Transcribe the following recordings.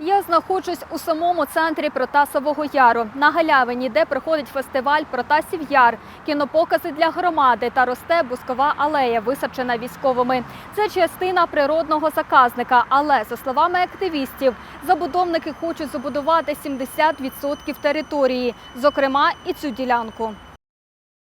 Я знаходжусь у самому центрі Протасового Яру на галявині, де проходить фестиваль Протасів Яр, кінопокази для громади та росте бускова алея, висаджена військовими. Це частина природного заказника. Але за словами активістів, забудовники хочуть забудувати 70% території, зокрема і цю ділянку.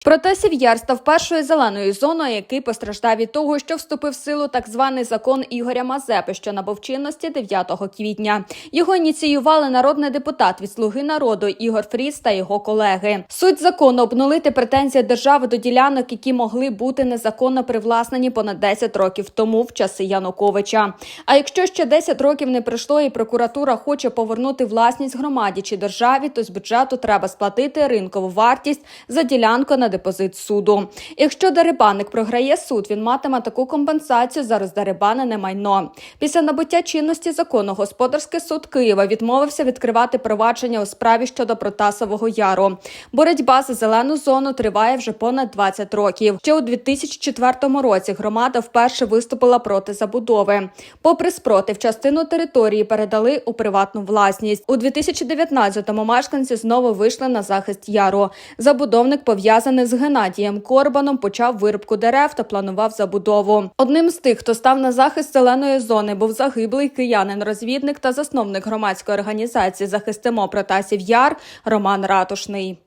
Протасів Яр став першою зеленою зоною, який постраждав від того, що вступив в силу так званий закон Ігоря Мазепи, що набув чинності 9 квітня. Його ініціювали народний депутат від Слуги народу Ігор Фріс та його колеги. Суть закону обнулити претензії держави до ділянок, які могли бути незаконно привласнені понад 10 років тому в часи Януковича. А якщо ще 10 років не пройшло, і прокуратура хоче повернути власність громаді чи державі, то з бюджету треба сплатити ринкову вартість за ділянку на депозит суду. Якщо дерибанник програє суд, він матиме таку компенсацію за роздерибанене майно. Після набуття чинності закону господарський суд Києва відмовився відкривати провадження у справі щодо Протасового яру. Боротьба за зелену зону триває вже понад 20 років. Ще у 2004 році громада вперше виступила проти забудови. Попри спротив, частину території передали у приватну власність. У 2019-му мешканці знову вийшли на захист яру. Забудовник пов'язаний з Геннадієм Корбаном почав вирубку дерев та планував забудову. Одним з тих, хто став на захист зеленої зони, був загиблий киянин-розвідник та засновник громадської організації Захистимо Протасів Яр Роман Ратушний.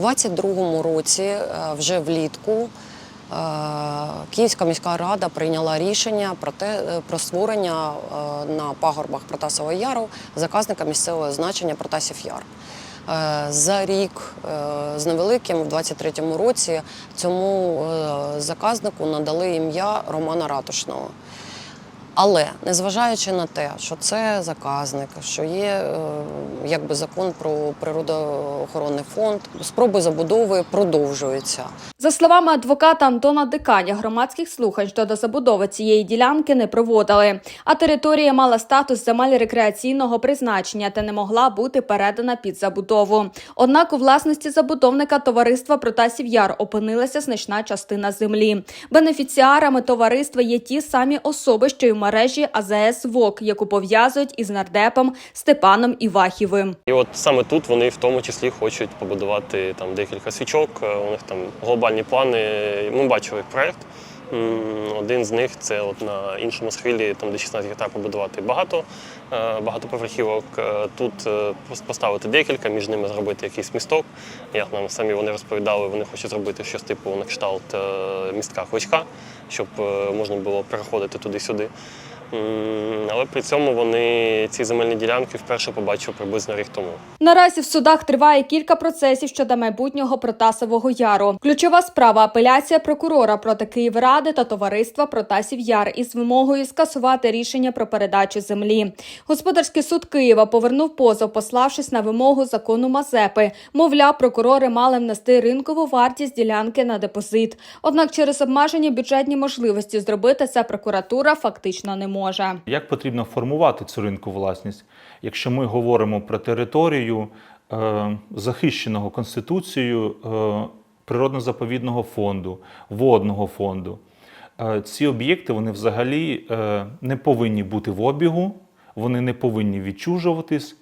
У 22-му році, е, вже влітку, е, Київська міська рада прийняла рішення про те е, про створення на пагорбах Протасового Яру заказника місцевого значення Протасів Яр. Е, За рік е, з невеликим, в 23-му році, цьому е, заказнику надали ім'я Романа Ратушного. Але незважаючи на те, що це заказник, що є е, якби закон про природоохоронний фонд, спроби забудови продовжуються. За словами адвоката Антона Диканя, громадських слухань щодо забудови цієї ділянки не проводили. А територія мала статус земель рекреаційного призначення та не могла бути передана під забудову. Однак у власності забудовника товариства Протасів Яр опинилася значна частина землі. Бенефіціарами товариства є ті самі особи, що й мережі АЗС ВОК, яку пов'язують із нардепом Степаном Івахівим. І от саме тут вони в тому числі хочуть побудувати там декілька свічок. е, У них там глобальні плани. Ми бачили проект. Один з них це от на іншому схилі, там де 16 гектар побудувати багато е, багатоповерхівок. Е, Тут е, поставити декілька, між ними зробити якийсь місток. Як нам самі вони розповідали, вони хочуть зробити щось типу на кшталт містка Кличка, щоб можна було переходити туди-сюди. Але при цьому вони ці земельні ділянки вперше побачили приблизно рік тому. Наразі в судах триває кілька процесів щодо майбутнього Протасового Яру. Ключова справа апеляція прокурора проти Київради та товариства Протасів Яр із вимогою скасувати рішення про передачу землі. Господарський суд Києва повернув позов, пославшись на вимогу закону Мазепи. Мовляв, прокурори мали внести ринкову вартість ділянки на депозит. Однак через обмежені бюджетні можливості зробити це прокуратура фактично не може. Як потрібно формувати цю ринку власність? Якщо ми говоримо про територію е, захищеного Конституцією е, природно-заповідного фонду, водного фонду, е, ці об'єкти вони взагалі е, не повинні бути в обігу, вони не повинні відчужуватись,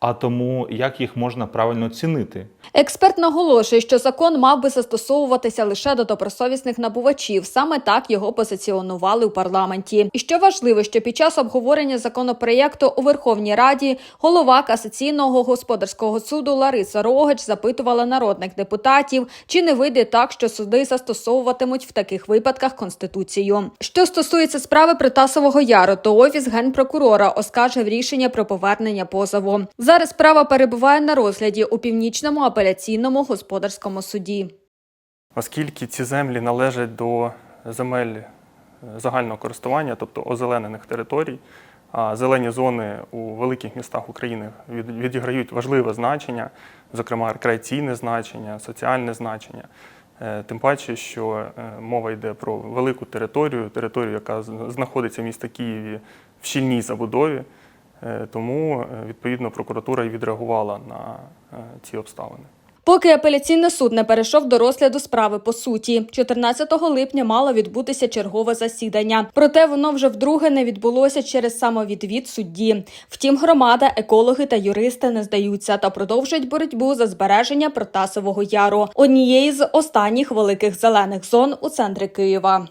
а тому як їх можна правильно оцінити? Експерт наголошує, що закон мав би застосовуватися лише до добросовісних набувачів. Саме так його позиціонували у парламенті. І що важливо, що під час обговорення законопроєкту у Верховній Раді голова касаційного господарського суду Лариса Рогач запитувала народних депутатів, чи не вийде так, що суди застосовуватимуть в таких випадках конституцію. Що стосується справи Притасового яру, то офіс генпрокурора оскаржив рішення про повернення позову. Зараз справа перебуває на розгляді у північному апеляційному господарському суді. оскільки ці землі належать до земель е, загального користування, тобто озеленених територій, а зелені зони у великих містах України відіграють важливе значення, зокрема рекреаційне значення, соціальне значення. Е, Тим паче, що е, мова йде про велику територію, територію, яка знаходиться в місті Києві в щільній забудові. Е, Тому, е, відповідно, прокуратура і відреагувала на е, ці обставини. Поки апеляційний суд не перейшов до розгляду справи по суті, 14 липня мало відбутися чергове засідання. Проте воно вже вдруге не відбулося через самовідвід судді. Втім, громада, екологи та юристи не здаються та продовжують боротьбу за збереження Протасового яру, однієї з останніх великих зелених зон у центрі Києва.